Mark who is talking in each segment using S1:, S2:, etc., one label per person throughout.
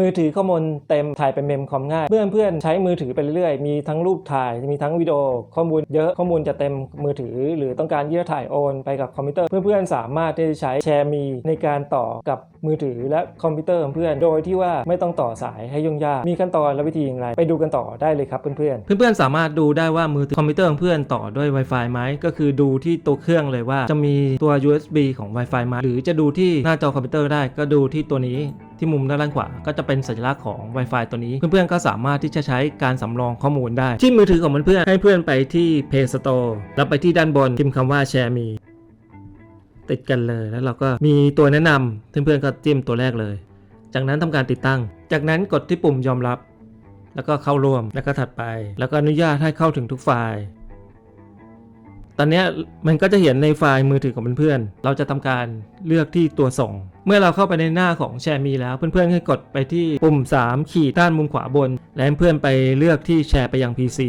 S1: มือถือข้อมูลเต็มถ่ายเป็นเมมคอมง่าย เพื่อนเพื่อนใช้มือถือไปเรื่อยๆ มีทั้งรูปถ่าย มีทั้งวิดีโอ ข้อมูลเยอะข้อมูลจะเต็มมือถือ หรือต้องการที่จะถ่ายโอนไปกับคอมพิวเตอร์ เพื่อนๆสามารถที่จะใช้แชร์มีในการต่อกับมือถือและคอมพิวเตอร์ของเพื่อนโดยที่ว่าไม่ต้องต่อสายให้ยุ่งยาก มีขั้นตอนและวิธีอย่างไรไปดูกันต่อได้เลยครับเพื่อนๆ เพื่อนๆสามารถดูได้ว่ามือถือคอมพิวเตอร์ของเพื่อนต่อด้วย Wi-Fi ไหมก็คือดูที่ตัวเครื่องเลยว่าจะมีตัว USB ของ Wi-Fi ไหมหรือจะดูที่หน้าจอคอมพิวเตอร์ได้ก็ดูที่ตัวนี้ ที่มุมด้านล่างขวาก็จะเป็นสัญลักษณ์ของ Wi-Fi ตัวนี้ เพื่อนๆก็สามารถที่จะใช้การสำรองข้อมูลได้ ที่มือถือของเพื่อนๆให้เพื่อนไปที่ Play Store แล้วไปที่ด้านบนพิมพ์คำว่า Share Me ติดกันเลยแล้วเราก็มีตัวแนะนำเพื่อนๆก็จิ้มตัวแรกเลย จากนั้นทำการติดตั้ง จากนั้นกดที่ปุ่มยอมรับ แล้วก็เข้าร่วมแล้วก็ถัดไป แล้วก็อนุญาตให้เข้าถึงทุกไฟล์ ตอนนี้มันก็จะเห็นในไฟล์มือถือของเพื่อนๆ เราจะทำการเลือกที่ตัวส่ง เมื่อเราเข้าไปในหน้าของแชร์มีแล้ว เพื่อนๆให้กดไปที่ปุ่ม 3 ขีดด้านมุมขวาบน และให้เพื่อนไปเลือกที่แชร์ไปยัง PC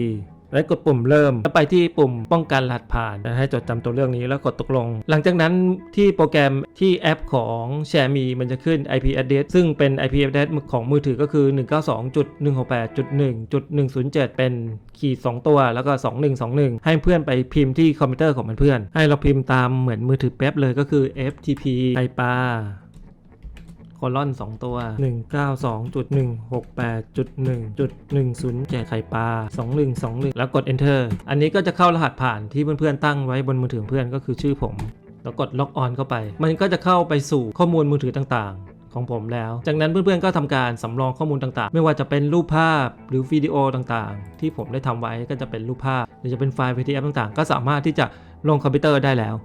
S1: และกดปุ่มเริ่ม แล้วไปที่ปุ่มป้องกันรหัสผ่านและให้จดจำตัวเรื่องนี้แล้วกดตกลง หลังจากนั้นที่โปรแกรมที่แอปของแชร์มีมันจะขึ้น IP address ซึ่งเป็น IP address ของมือถือก็คือ 192.168.1.107 เป็นขีด2ตัวแล้วก็ 2121 ให้เพื่อนไปพิมพ์ที่คอมพิวเตอร์ของเพื่อนๆให้เราพิมพ์ตามเหมือนมือถือแป๊บเลยก็คือ FTP ไ p ปา คอลอน2 ตัว 192.168.1.107ไข่ปลา 2121 แล้วกด enter อันนี้ก็จะเข้ารหัสผ่านที่เพื่อนๆตั้งไว้บนมือถือเพื่อนก็คือชื่อผม แล้วกด log on เข้าไป มันก็จะเข้าไปสู่ข้อมูลมือถือต่างๆของผมแล้ว จากนั้นเพื่อนๆ ก็ทำการสำรองข้อมูลต่างๆ ไม่ว่าจะเป็นรูปภาพหรือวิดีโอต่างๆ ที่ผมได้ทำไว้ก็จะเป็นรูปภาพ หรือจะเป็นไฟล์ PDF ต่างๆ ก็สามารถที่จะลงคอมพิวเตอร์ได้แล้ว